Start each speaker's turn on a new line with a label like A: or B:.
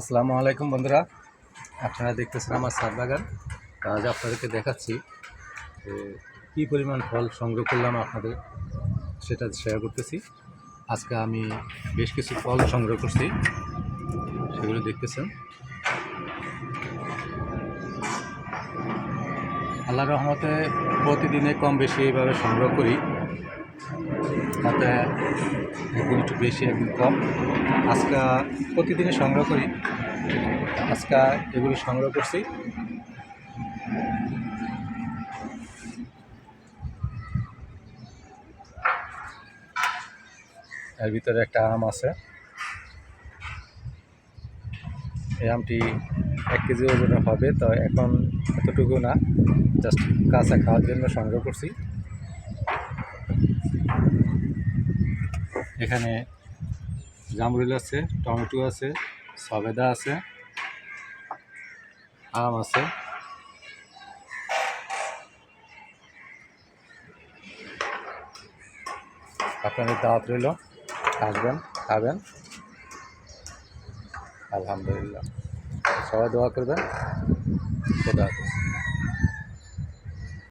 A: আসসালামু আলাইকুম বন্ধুরা। আপনারা দেখতেছেন আমার সাত বাগান। আজ আপনাদেরকে দেখাচ্ছি যে কী পরিমাণ ফল সংগ্রহ করলাম আপনাদের, সেটা শেয়ার করতেছি। আজকে আমি বেশ কিছু ফল সংগ্রহ করছি, সেগুলো দেখতেছেন। আল্লাহ রহমতে প্রতিদিনে কম বেশি এইভাবে সংগ্রহ করি। তাতে একদিন একটু বেশি, একদিন কম। আজকে প্রতিদিনই সংগ্রহ করি। আজকে এগুলো সংগ্রহ করছি। এর ভিতরে একটা আম আছে। এই আমটি এক কেজি ওজনে হবে, তো এখন এতটুকু না, জাস্ট কাঁচা খাওয়ার জন্য সংগ্রহ করছি। এখানে জামরুল আছে, টমেটো আছে, সবেদা আছে, আম আছে। আপনাদের দাওয়াত রইল, আসবেন, খাবেন। আলহামদুলিল্লাহ। সবাই দোয়া করবেন। খোদা হাফেজ।